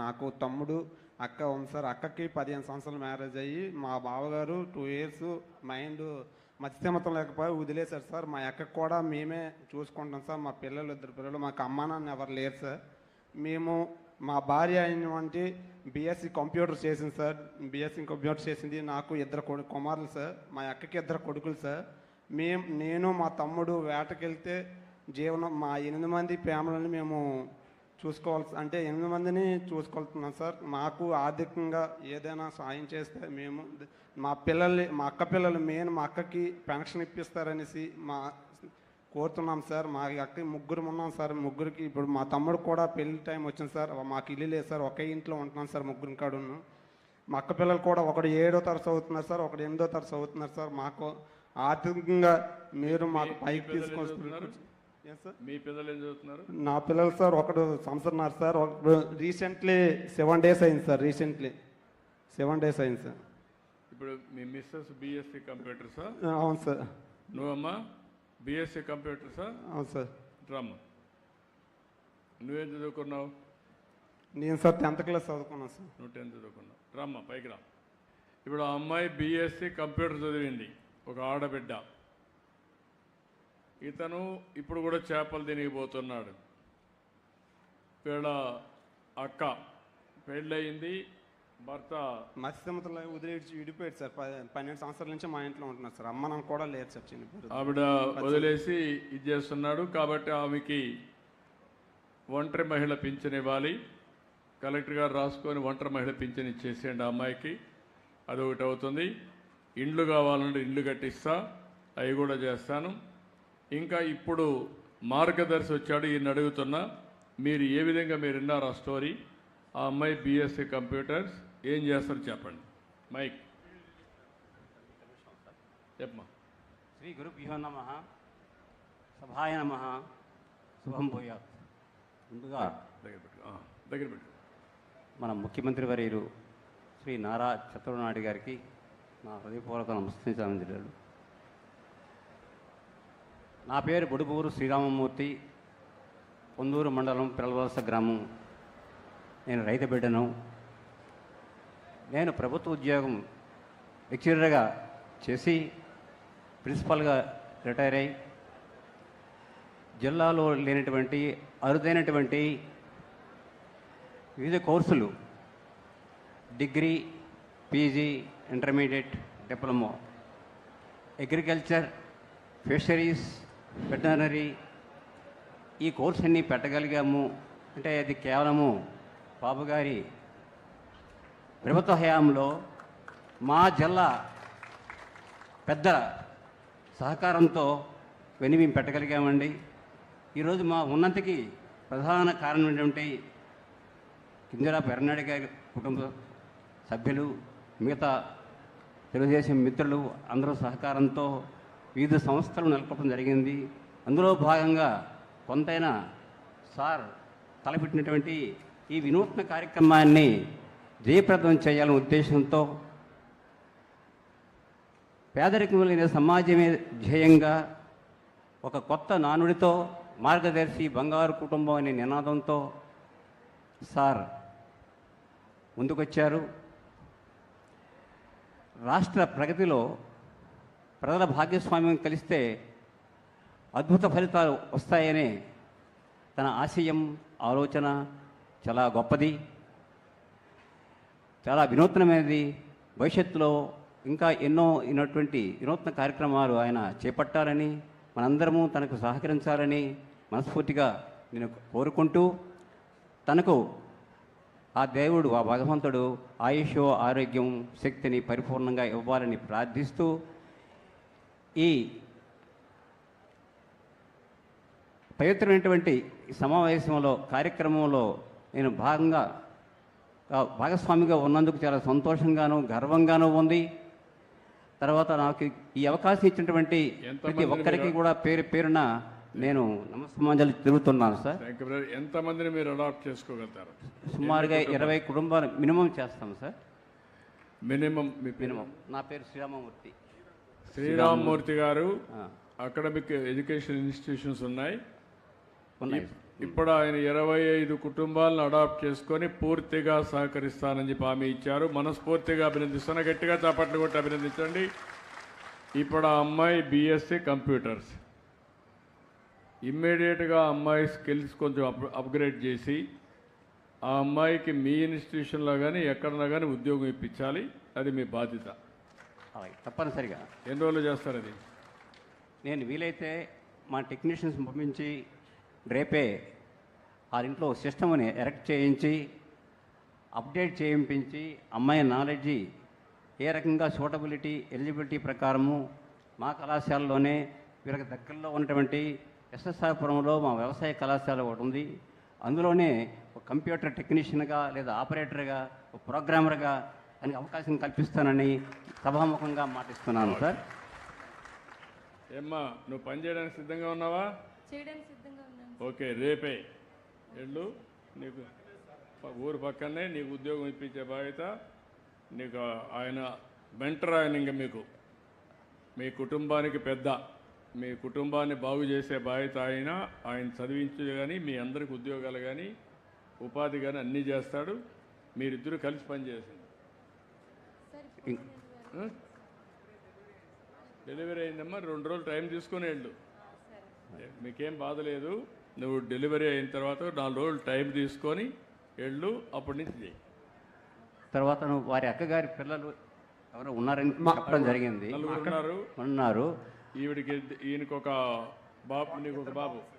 నాకు తమ్ముడు అక్క ఉంది సార్. అక్కకి పదిహేను సంవత్సరాలు మ్యారేజ్ అయ్యి మా బావగారు టూ ఇయర్స్ మైండ్ మత్స్యమతం లేకపోయి వదిలేశారు సార్. మా అక్కకి కూడా మేమే చూసుకుంటాం సార్. మా పిల్లలు ఇద్దరు పిల్లలు మాకు అమ్మానాన్న ఎవరు లేరు సార్. మేము మా భార్య అయినటువంటి బీఎస్సీ కంప్యూటర్ చేసింది సార్. బీఎస్సీ కంప్యూటర్ చేసింది నాకు ఇద్దరు కొడు కుమారులు సార్. మా అక్కకి ఇద్దరు కొడుకులు సార్. మేము నేను మా తమ్ముడు వేటకెళ్తే జీవనం మా ఎనిమిది మంది ఫ్యామిలీని మేము చూసుకోవాల్సి అంటే ఎనిమిది మందిని చూసుకోవాల్తున్నాం సార్. మాకు ఆర్థికంగా ఏదైనా సాయం చేస్తే మేము మా పిల్లల్ని మా అక్క పిల్లలు మెయిన్ మా అక్కకి పెన్షన్ ఇప్పిస్తారనేసి మా కోరుతున్నాం సార్. మా అక్క ముగ్గురు ఉన్నాం సార్. ముగ్గురికి ఇప్పుడు మా తమ్ముడు కూడా పెళ్ళి టైం వచ్చింది సార్. మాకు ఇల్లు లేదు సార్. ఒకే ఇంట్లో ఉంటున్నాం సార్ ముగ్గురి కాడును. మా అక్క పిల్లలు కూడా ఒకడు ఏడో తరగతి చదువుతున్నారు సార్. ఒకడు ఎనిమిదో తరగతి చదువుతున్నారు సార్. మాకు ఆర్థికంగా మీరు మాకు పైకి తీసుకొస్తున్నారు. మీ పిల్లలు ఏం చదువుతున్నారు? నా పిల్లలు సార్ ఒకడు సంవత్సరన్నారు సార్ ఒకడు రీసెంట్లీ సెవెన్ డేస్ అయింది సార్ రీసెంట్లీ. సెవెన్ డేస్ అయింది సార్. ఇప్పుడు మీ మిస్సెస్ బీఎస్సీ కంప్యూటర్సా అవును సార్. నువ్వమ్మా బీఎస్సీ కంప్యూటర్సా అవును సార్. డ్రమ్ నువ్వేం చదువుకున్నావు? నేను సార్ టెన్త్ క్లాస్ చదువుకున్నాను సార్. నువ్వు టెన్త్ చదువుకున్నావు. రమ్మా పైకి రా. ఇప్పుడు ఆ అమ్మాయి బీఎస్సీ కంప్యూటర్ చదివింది. ఒక ఆడబిడ్డ. ఇతను ఇప్పుడు కూడా చేపలు తినిగిపోతున్నాడు. వీళ్ళ అక్క పెళ్ళయింది భర్త మత్స్యమతలో వదిలేసి విడిపోయాడు సార్. పన్నెండు సంవత్సరాల నుంచి మా ఇంట్లో ఉంటున్నారు సార్. అమ్మ నాన్న కూడా లేదు సార్ చిన్న ఆవిడ వదిలేసి ఇది చేస్తున్నాడు కాబట్టి ఆమెకి ఒంటరి మహిళ పింఛన్ ఇవ్వాలి. కలెక్టర్ గారు రాసుకొని ఒంటరి మహిళ పింఛన్ ఇచ్చేసేయండి ఆ అమ్మాయికి. అదొకటి అవుతుంది. ఇండ్లు కావాలంటే ఇండ్లు కట్టిస్తా. అవి కూడా చేస్తాను. ఇంకా ఇప్పుడు మార్గదర్శి వచ్చాడు ఈయన అడుగుతున్నా. మీరు ఏ విధంగా మీరు విన్నారు ఆ స్టోరీ? ఆ అమ్మాయి బీఎస్సీ కంప్యూటర్స్ ఏం చేస్తారో చెప్పండి. మైక్. చెప్పమా శ్రీ గురుభ్యో నమ. సభాయ నమ. శుభం భూయాత్. ముందుగా దగ్గర పెట్టు. దగ్గర పెట్టు. మన ముఖ్యమంత్రి వర్యులు శ్రీ నారా చంద్రబాబు నాయుడు గారికి నా హృదయపూర్వక నమస్కరించాలని నా పేరు బుడుపూరు శ్రీరామమూర్తి పొందూరు మండలం పిల్లవలస గ్రామం. నేను రైతు బిడ్డను. నేను ప్రభుత్వ ఉద్యోగం లెక్చరర్గా చేసి ప్రిన్సిపల్గా రిటైర్ అయి జిల్లాలో లేనటువంటి అరుదైనటువంటి వివిధ కోర్సులు degree PG intermediate diploma. Agriculture fisheries veterinary ఈ కోర్స్ అన్నీ పెట్టగలిగాము. అంటే అది కేవలము బాబు గారి ప్రభుత్వ హయాంలో మా జిల్లా పెద్ద సహకారంతో ఇవన్నీ మేము పెట్టగలిగామండి. ఈరోజు మా ఉన్నతికి ప్రధాన కారణం ఏంటంటే కింజరా పెరనాడి గారి కుటుంబ సభ్యులు మిగతా తెలుగుదేశం మిత్రులు అందరూ సహకారంతో వివిధ సంస్థలు నెలకొల్పడం జరిగింది. అందులో భాగంగా కొంతైనా సార్ తలపెట్టినటువంటి ఈ వినూత్న కార్యక్రమాన్ని జయప్రదం చేయాలనే ఉద్దేశంతో పేదరికం లేని సమాజమే ధ్యేయంగా ఒక కొత్త నానుడితో మార్గదర్శి బంగారు కుటుంబం అనే నినాదంతో సార్ ముందుకొచ్చారు. రాష్ట్ర ప్రగతిలో ప్రజల భాగస్వామ్యం కలిస్తే అద్భుత ఫలితాలు వస్తాయనే తన ఆశయం ఆలోచన చాలా గొప్పది. చాలా వినూత్నమైనది. భవిష్యత్తులో ఇంకా ఎన్నో అయినటువంటి వినూత్న కార్యక్రమాలు ఆయన చేపట్టాలని మనందరము తనకు సహకరించాలని మనస్ఫూర్తిగా నేను కోరుకుంటూ తనకు ఆ దేవుడు ఆ భగవంతుడు ఆయుష్ ఆరోగ్యం శక్తిని పరిపూర్ణంగా ఇవ్వాలని ప్రార్థిస్తూ ఈ పవిత్రమైనటువంటి ఈ సమావేశంలో కార్యక్రమంలో నేను భాగంగా భాగస్వామిగా ఉన్నందుకు చాలా సంతోషంగాను గర్వంగాను ఉంది. తర్వాత నాకు ఈ అవకాశం ఇచ్చినటువంటి ప్రతి ఒక్కరికి కూడా పేరు పేరున నేను నమస్కారాలు తిరుగుతున్నాను సార్. ఎంతమందిని మీరు అడాప్ట్ చేసుకోగలుగుతారు? సుమారుగా ఇరవై కుటుంబాలు మినిమం చేస్తాం సార్. Minimum minimum. నా పేరు శ్రీరామమూర్తి. శ్రీరామ్మూర్తి గారు అకాడమిక్ ఎడ్యుకేషన్ ఇన్స్టిట్యూషన్స్ ఉన్నాయి. ఉన్నాయి. ఇప్పుడు ఆయన ఇరవై ఐదు కుటుంబాలను అడాప్ట్ చేసుకొని పూర్తిగా సహకరిస్తానని చెప్పి హామీ ఇచ్చారు. మనస్ఫూర్తిగా అభినందిస్తున్నా. గట్టిగా చాపట్లు కొట్టి అభినందించండి. ఇప్పుడు ఆ అమ్మాయి బీఎస్సీ కంప్యూటర్స్. ఇమ్మీడియట్గా అమ్మాయి స్కిల్స్ కొంచెం అప్ అప్గ్రేడ్ చేసి ఆ అమ్మాయికి మీ ఇన్స్టిట్యూషన్లో కానీ ఎక్కడన్నా కానీ ఉద్యోగం ఇప్పించాలి. అది మీ బాధ్యత. అలాగే తప్పనిసరిగా. ఎన్ని రోజులు చేస్తారు అది? నేను వీలైతే మా టెక్నీషియన్స్ పంపించి రేపే ఆ ఇంట్లో సిస్టమ్ని ఎరెక్ట్ చేయించి అప్డేట్ చేయించి అమ్మాయి నాలెడ్జి ఏ రకంగా సూటబిలిటీ ఎలిజిబిలిటీ ప్రకారము మా కళాశాలలోనే వీళ్ళకి దగ్గరలో ఉన్నటువంటి ఎస్ఎస్ఆర్పురంలో మా వ్యవసాయ కళాశాల ఒకటి ఉంది. అందులోనే ఒక కంప్యూటర్ టెక్నీషియన్గా లేదా ఆపరేటర్గా ఒక ప్రోగ్రామర్గా అని అవకాశం కల్పిస్తానని సభాముఖంగా మాటిస్తున్నాను సార్. ఏమ్మా నువ్వు పని చేయడానికి సిద్ధంగా ఉన్నావా? చేయడానికి సిద్ధంగా ఉన్నాను ఓకే రేపే. వెళ్ళు నీకు ఊరు పక్కనే నీకు ఉద్యోగం ఇప్పించే బాధ్యత నీకు ఆయన మెంటర్ ఆయన ఇంక మీకు. మీ కుటుంబానికి పెద్ద. మీ కుటుంబాన్ని బాగు చేసే బాధ్యత ఆయన ఆయన చదివించే కానీ మీ అందరికి ఉద్యోగాలు కానీ ఉపాధి కానీ అన్నీ చేస్తాడు. మీరిద్దరూ కలిసి పనిచేసింది? డెలివరీ అయిందమ్మా రెండు రోజులు టైం తీసుకొని వెళ్ళు. మీకేం బాధ లేదు. నువ్వు డెలివరీ అయిన తర్వాత నాలుగు రోజులు టైం తీసుకొని వెళ్ళు అప్పటి నుంచి చేయి తర్వాత నువ్వు వారి అక్కగారి పిల్లలు ఎవరో ఉన్నారని చెప్పడం జరిగింది. ఉన్నారు. ఉన్నారు. ఈవిడికి ఈయనకి ఒక బాబు నీకు ఒక బాబు.